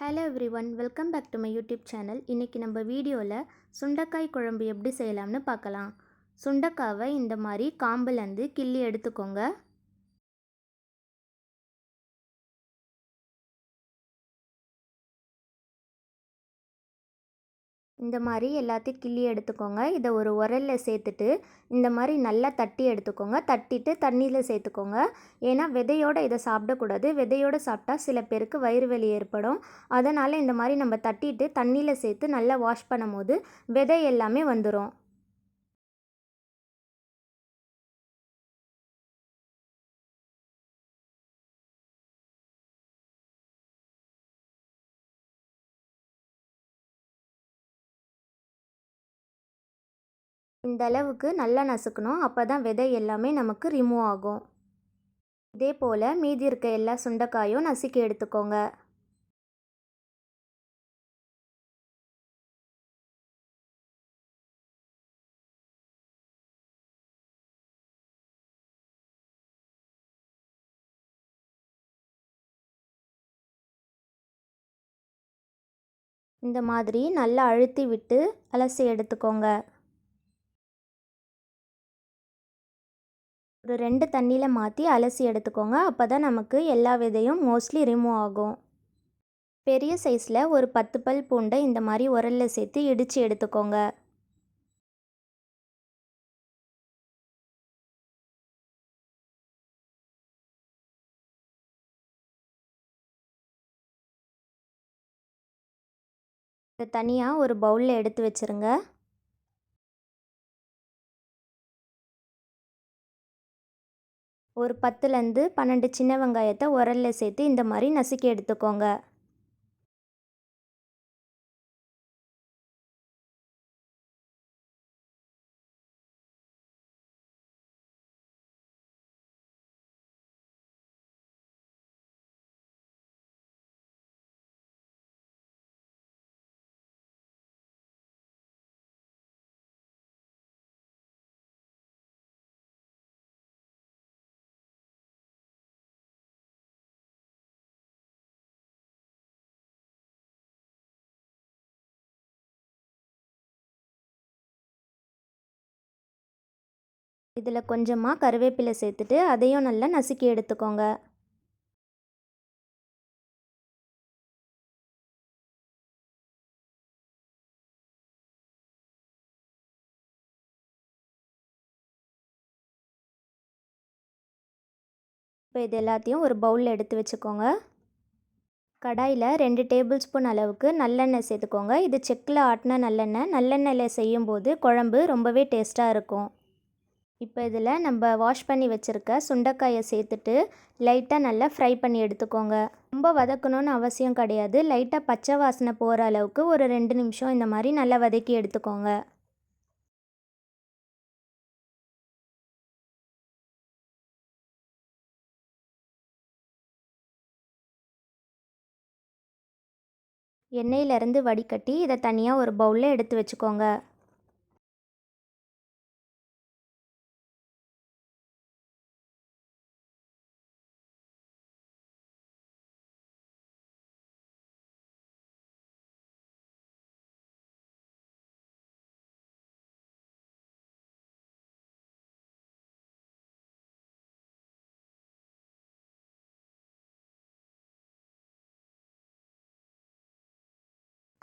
Hello everyone welcome back to my YouTube channel இன்றைக்கி நம்ம வீடியோவில் சுண்டக்காய் குழம்பு எப்படி செய்யலாம்னு பார்க்கலாம். சுண்டக்காவை இந்த மாதிரி காம்புலேருந்து கிள்ளி எடுத்துக்கோங்க. இந்த மாதிரி எல்லாத்தையும் கிள்ளி எடுத்துக்கோங்க. இதை ஒரு உரலில் சேர்த்துட்டு இந்த மாதிரி நல்லா தட்டி எடுத்துக்கோங்க. தட்டிட்டு தண்ணியில் சேர்த்துக்கோங்க. ஏன்னா விதையோடு இதை சாப்பிடக்கூடாது. விதையோடு சாப்பிட்டா சில பேருக்கு வயிறு வலி ஏற்படும். அதனால் இந்த மாதிரி நம்ம தட்டிட்டு தண்ணியில் சேர்த்து நல்லா வாஷ் பண்ணும் போது விதை எல்லாமே வந்துடும் இந்த அளவுக்கு நல்லா நசுக்கணும். அப்போ தான் விதை எல்லாமே நமக்கு ரிமூவ் ஆகும். இதே போல் மீதி இருக்க எல்லா சுண்டைக்காயும் நசுக்கி எடுத்துக்கோங்க. இந்த மாதிரி நல்லா அழுத்தி விட்டு அலசி எடுத்துக்கோங்க. ஒரு ரெண்டு தண்ணியில் மாற்றி அலசி எடுத்துக்கோங்க. அப்போ தான் நமக்கு எல்லா விதையும் மோஸ்ட்லி ரிமூவ் ஆகும். பெரிய சைஸில் ஒரு பத்து பல் பூண்டை இந்த மாதிரி உரலில் சேர்த்து இடித்து எடுத்துக்கோங்க. தனியாக ஒரு பவுலில் எடுத்து வச்சுருங்க. ஒரு பத்துலேருந்து பன்னெண்டு சின்ன வெங்காயத்தை உரலில் சேர்த்து இந்த மாதிரி நசுக்கி எடுத்துக்கோங்க. இதில் கொஞ்சமாக கருவேப்பிலை சேர்த்துட்டு அதையும் நல்லா நசுக்கி எடுத்துக்கோங்க. இப்போ இது எல்லாத்தையும் ஒரு பவுலில் எடுத்து வச்சுக்கோங்க. கடாயில் ரெண்டு டேபிள் ஸ்பூன் அளவுக்கு நல்லெண்ணெய் சேர்த்துக்கோங்க. இது செக்கில் ஆட்டின நல்லெண்ணெய். நல்லெண்ணெயில் செய்யும்போது குழம்பு ரொம்பவே டேஸ்ட்டாக இருக்கும். இப்போ இதில் நம்ம வாஷ் பண்ணி வச்சுருக்க சுண்டைக்காயை சேர்த்துட்டு லைட்டாக நல்லா ஃப்ரை பண்ணி எடுத்துக்கோங்க. ரொம்ப வதக்கணும்னு அவசியம் கிடையாது. லைட்டாக பச்சை வாசனை போகிற அளவுக்கு ஒரு ரெண்டு நிமிஷம் இந்த மாதிரி நல்லா வதக்கி எடுத்துக்கோங்க. எண்ணெயிலேருந்து வடிகட்டி இதை தனியாக ஒரு பவுலில் எடுத்து வச்சுக்கோங்க.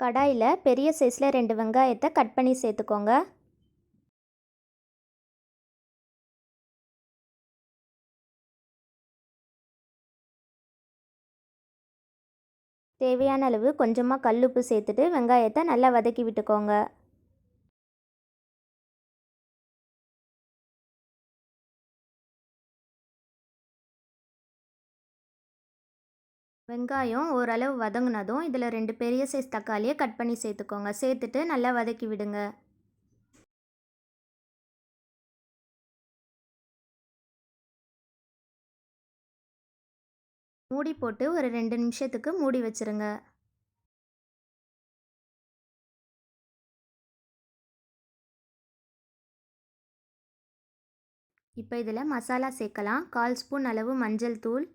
கடாயில் பெரிய சைஸில் ரெண்டு வெங்காயத்தை கட் பண்ணி சேர்த்துக்கோங்க. தேவையான அளவு கொஞ்சமாக கல்லுப்பு சேர்த்துட்டு வெங்காயத்தை நல்லா வதக்கி விட்டுக்கோங்க. வெங்காயம் ஓரளவு வதங்கினதும் இதில் ரெண்டு பெரிய சைஸ் தக்காளியை கட் பண்ணி சேர்த்துக்கோங்க. சேர்த்துட்டு நல்லா வதக்கி விடுங்க. மூடி போட்டு ஒரு ரெண்டு நிமிஷத்துக்கு மூடி வச்சுருங்க. இப்போ இதில் மசாலா சேர்க்கலாம். கால் ஸ்பூன் அளவு மஞ்சள் தூள்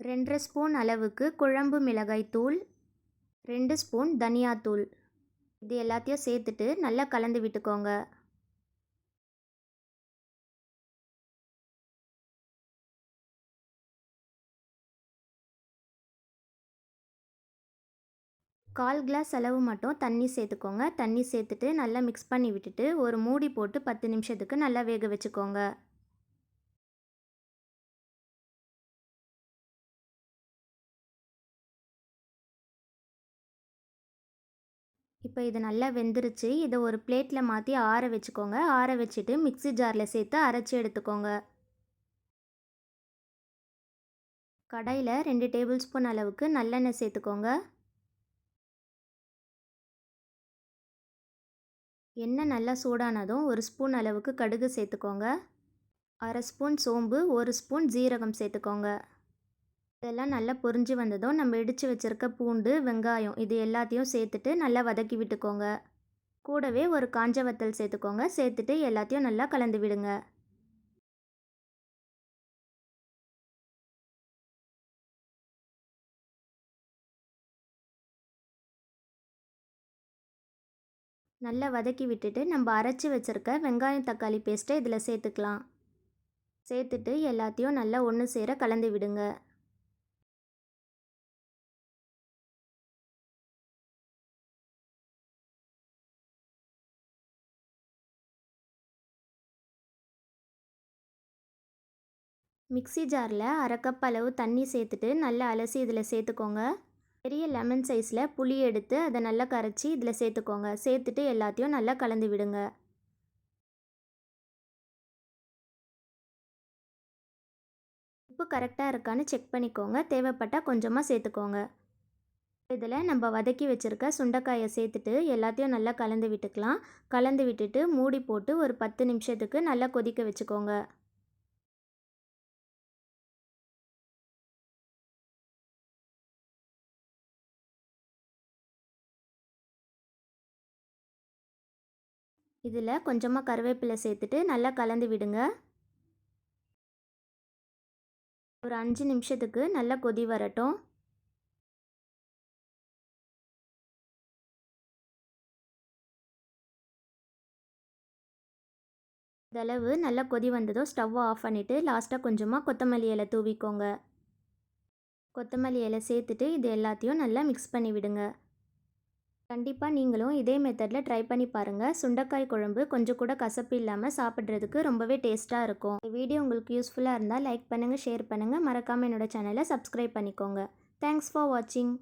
ரெண்டரை ஸ்பூன் அளவுக்கு குழம்பு மிளகாய் தூள் ரெண்டு ஸ்பூன் தனியாத்தூள். இது எல்லாத்தையும் சேர்த்துட்டு நல்லா கலந்து விட்டுக்கோங்க. கால் கிளாஸ் அளவு மட்டும் தண்ணி சேர்த்துக்கோங்க. தண்ணி சேர்த்துட்டு நல்லா மிக்ஸ் பண்ணி விட்டுட்டு ஒரு மூடி போட்டு பத்து நிமிஷத்துக்கு நல்லா வேக வச்சுக்கோங்க. இப்போ இது நல்லா வெந்துருச்சு. இதை ஒரு பிளேட்டில் மாற்றி ஆற வச்சுக்கோங்க. ஆற வச்சுட்டு மிக்ஸி ஜாரில் சேர்த்து அரைச்சி எடுத்துக்கோங்க. கடாயில் ரெண்டு டேபிள் ஸ்பூன் அளவுக்கு நல்லெண்ணெய் சேர்த்துக்கோங்க. எண்ணெய் நல்லா சூடானதும் ஒரு ஸ்பூன் அளவுக்கு கடுகு சேர்த்துக்கோங்க. அரை ஸ்பூன் சோம்பு ஒரு ஸ்பூன் ஜீரகம் சேர்த்துக்கோங்க. இதெல்லாம் நல்லா பொரிஞ்சு வந்ததும் நம்ம இடித்து வச்சுருக்க பூண்டு வெங்காயம் இது எல்லாத்தையும் சேர்த்துட்டு நல்லா வதக்கி விட்டுக்கோங்க. கூடவே ஒரு காஞ்ச வத்தல் சேர்த்துக்கோங்க. சேர்த்துட்டு எல்லாத்தையும் நல்லா கலந்து விடுங்க. நல்லா வதக்கி விட்டுட்டு நம்ம அரைச்சி வச்சுருக்க வெங்காயம் தக்காளி பேஸ்ட்டை இதில் சேர்த்துக்கலாம். சேர்த்துட்டு எல்லாத்தையும் நல்லா ஒன்று சேர கலந்து விடுங்க. மிக்ஸி ஜாரில் அரை கப் அளவு தண்ணி சேர்த்துட்டு நல்லா அலசி இதில் சேர்த்துக்கோங்க. பெரிய லெமன் சைஸில் புளி எடுத்து அதை நல்லா கரைச்சி இதில் சேர்த்துக்கோங்க. சேர்த்துட்டு எல்லாத்தையும் நல்லா கலந்து விடுங்க. உப்பு கரெக்டாக இருக்கான்னு செக் பண்ணிக்கோங்க. தேவைப்பட்டால் கொஞ்சமாக சேர்த்துக்கோங்க. இதில் நம்ம வதக்கி வச்சுருக்க சுண்டைக்காயை சேர்த்துட்டு எல்லாத்தையும் நல்லா கலந்து விட்டுக்கலாம். கலந்து விட்டுட்டு மூடி போட்டு ஒரு பத்து நிமிஷத்துக்கு நல்லா கொதிக்க வச்சுக்கோங்க. இதில் கொஞ்சமாக கருவேப்பிலை சேர்த்துட்டு நல்லா கலந்து விடுங்க. ஒரு அஞ்சு நிமிஷத்துக்கு நல்லா கொதி வரட்டும். இந்தளவு நல்லா கொதி வந்ததும் ஸ்டவ்வை ஆஃப் பண்ணிவிட்டு லாஸ்ட்டாக கொஞ்சமாக கொத்தமல்லி இலை தூவிக்கோங்க. கொத்தமல்லி இலை சேர்த்துட்டு இது எல்லாத்தையும் நல்லா மிக்ஸ் பண்ணி விடுங்க. கண்டிப்பாக நீங்களும் இதே மெத்தடில் ட்ரை பண்ணி பாருங்கள் சுண்டைக்காய் குழம்பு கொஞ்சம் கூட கசப்பு இல்லாமல் சாப்பிட்றதுக்கு ரொம்பவே டேஸ்ட்டாக இருக்கும். இந்த வீடியோ உங்களுக்கு யூஸ்ஃபுல்லாக இருந்தால் லைக் பண்ணுங்கள் ஷேர் பண்ணுங்கள் மறக்காமல் என்னோடய சேனலை சப்ஸ்கிரைப் பண்ணிக்கோங்க. தேங்க்ஸ் ஃபார் வாட்சிங்